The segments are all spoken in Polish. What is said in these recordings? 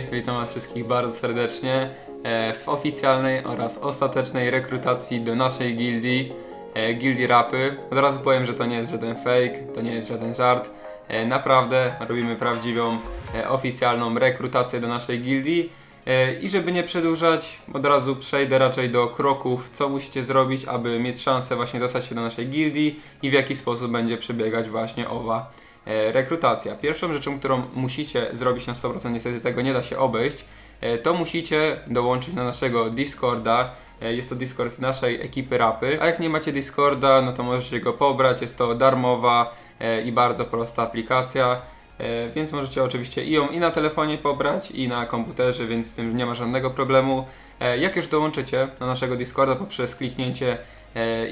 hej, witam Was wszystkich bardzo serdecznie e, w oficjalnej oraz ostatecznej rekrutacji do naszej gildii, e, gildii rapy. Od razu powiem, że to nie jest żaden fake, to nie jest żaden żart. E, Naprawdę robimy prawdziwą, oficjalną rekrutację do naszej gildii. I żeby nie przedłużać, od razu przejdę raczej do kroków, co musicie zrobić, aby mieć szansę właśnie dostać się do naszej gildii i w jaki sposób będzie przebiegać właśnie owa rekrutacja. Pierwszą rzeczą, którą musicie zrobić na 100%, niestety tego nie da się obejść, e, to musicie dołączyć na naszego Discorda. E, Jest to Discord naszej ekipy rapy. A jak nie macie Discorda, no to możecie go pobrać. Jest to darmowa e, i bardzo prosta aplikacja. E, Więc możecie oczywiście i ją i na telefonie pobrać, i na komputerze, więc z tym nie ma żadnego problemu. E, Jak już dołączycie na naszego Discorda poprzez kliknięcie e,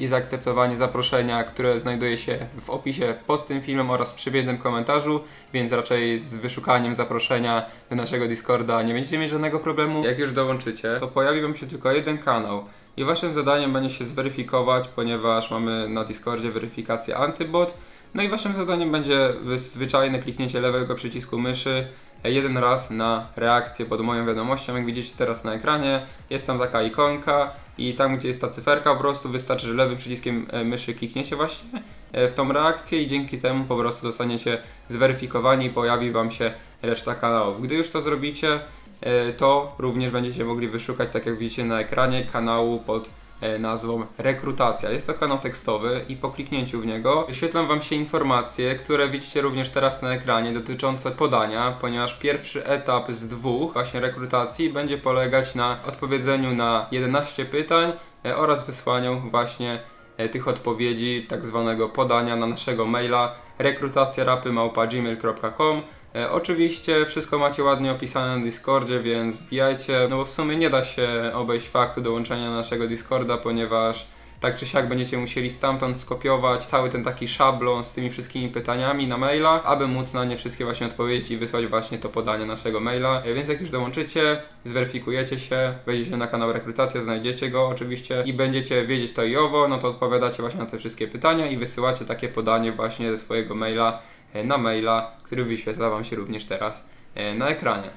i zaakceptowanie zaproszenia, które znajduje się w opisie pod tym filmem oraz w przybiegłym komentarzu, więc raczej z wyszukaniem zaproszenia do naszego Discorda nie będziecie mieć żadnego problemu. Jak już dołączycie, to pojawi Wam się tylko jeden kanał. I waszym zadaniem będzie się zweryfikować, ponieważ mamy na Discordzie weryfikację antybot. No i waszym zadaniem będzie wy- zwyczajne kliknięcie lewego przycisku myszy e, jeden raz na reakcję pod moją wiadomością. Jak widzicie teraz na ekranie, jest tam taka ikonka i tam gdzie jest ta cyferka po prostu wystarczy, że lewym przyciskiem e, myszy klikniecie właśnie e, w tą reakcję i dzięki temu po prostu zostaniecie zweryfikowani i pojawi wam się reszta kanałów. Gdy już to zrobicie, e, to również będziecie mogli wyszukać, tak jak widzicie na ekranie, kanału pod e, nazwą Rekrutacja. Jest to kanał tekstowy i po kliknięciu w niego wyświetlą Wam się informacje, które widzicie również teraz na ekranie dotyczące podania, ponieważ pierwszy etap z dwóch właśnie rekrutacji będzie polegać na odpowiedzeniu na 11 pytań e, oraz wysłaniu właśnie e, tych odpowiedzi, tak zwanego podania na naszego maila rekrutacjarapy.gmail.com E, Oczywiście wszystko macie ładnie opisane na Discordzie, więc wbijajcie, no bo w sumie nie da się obejść faktu dołączenia na naszego Discorda, ponieważ tak czy siak będziecie musieli stamtąd skopiować cały ten taki szablon z tymi wszystkimi pytaniami na maila, aby móc na nie wszystkie właśnie odpowiedzieć i wysłać właśnie to podanie naszego maila. E, Więc jak już dołączycie, zweryfikujecie się, wejdziecie na kanał rekrutacja, znajdziecie go oczywiście i będziecie wiedzieć to i owo, no to odpowiadacie właśnie na te wszystkie pytania i wysyłacie takie podanie właśnie ze swojego maila e, na maila, który wyświetla Wam się również teraz e, na ekranie.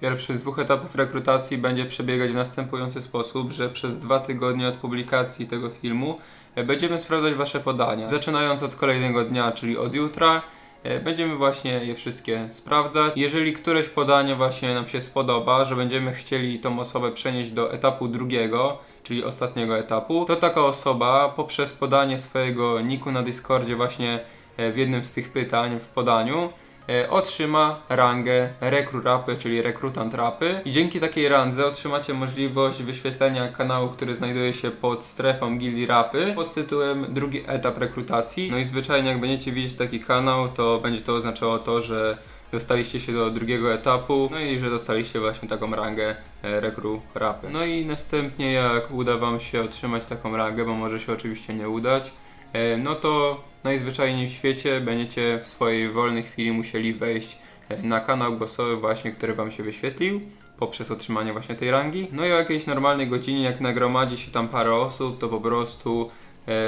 Pierwszy z dwóch etapów rekrutacji będzie przebiegać w następujący sposób, że przez dwa tygodnie od publikacji tego filmu e, będziemy sprawdzać Wasze podania. Zaczynając od kolejnego dnia, czyli od jutra, e, będziemy właśnie je wszystkie sprawdzać. Jeżeli któreś podanie właśnie nam się spodoba, że będziemy chcieli tą osobę przenieść do etapu drugiego, czyli ostatniego etapu, to taka osoba poprzez podanie swojego niku na Discordzie właśnie e, w jednym z tych pytań w podaniu e, otrzyma rangę rekru rapy, czyli rekrutant rapy i dzięki takiej randze otrzymacie możliwość wyświetlenia kanału, który znajduje się pod strefą gildii rapy pod tytułem drugi etap rekrutacji. No i zwyczajnie jak będziecie widzieć taki kanał, to będzie to oznaczało to, że dostaliście się do drugiego etapu, no i że dostaliście właśnie taką rangę e, rekru rapy. No i następnie jak uda Wam się otrzymać taką rangę, bo może się oczywiście nie udać, e, no to najzwyczajniej w świecie będziecie w swojej wolnej chwili musieli wejść e, na kanał głosowy właśnie, który Wam się wyświetlił poprzez otrzymanie właśnie tej rangi. No i o jakiejś normalnej godzinie, jak nagromadzi się tam parę osób, to po prostu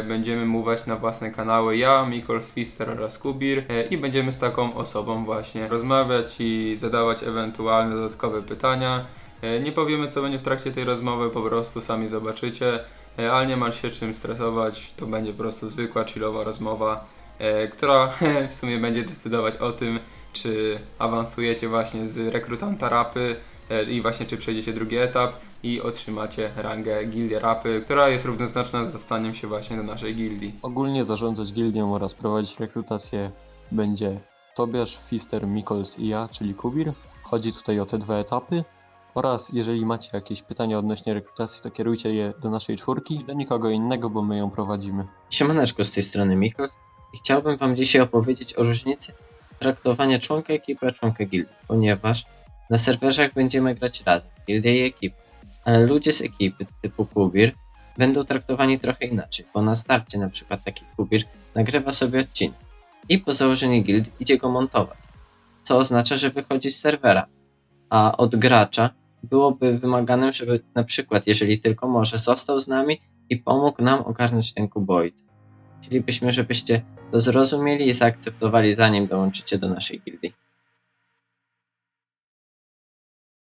będziemy mówić na własne kanały. Ja, Mikol Swister oraz Kubir e, i będziemy z taką osobą właśnie rozmawiać i zadawać ewentualne dodatkowe pytania. E, Nie powiemy co będzie w trakcie tej rozmowy, po prostu sami zobaczycie, e, ale nie ma się czym stresować, to będzie po prostu zwykła, chillowa rozmowa, e, która w sumie będzie decydować o tym, czy awansujecie właśnie z rekrutanta rapy e, i właśnie czy przejdziecie drugi etap i otrzymacie rangę gildii rapy, która jest równoznaczna z dostaniem się właśnie do naszej gildii. Ogólnie zarządzać gildią oraz prowadzić rekrutację będzie Tobiasz, Fister, Mikols i ja, czyli Kubir. Chodzi tutaj o te dwa etapy. Oraz jeżeli macie jakieś pytania odnośnie rekrutacji, to kierujcie je do naszej czwórki i do nikogo innego, bo my ją prowadzimy. Siemaneczko z tej strony Mikos i chciałbym Wam dzisiaj opowiedzieć o różnicy traktowania członka ekipy a członka gildii, ponieważ na serwerach będziemy grać razem, gildia i ekipa, ale ludzie z ekipy typu Kubir będą traktowani trochę inaczej, bo na starcie na przykład taki Kubir nagrywa sobie odcinek i po założeniu guild idzie go montować, co oznacza, że wychodzi z serwera, a od gracza byłoby wymaganym, żeby na przykład, jeżeli tylko może, został z nami i pomógł nam ogarnąć ten kuboid. Chcielibyśmy, żebyście to zrozumieli i zaakceptowali zanim dołączycie do naszej gildii.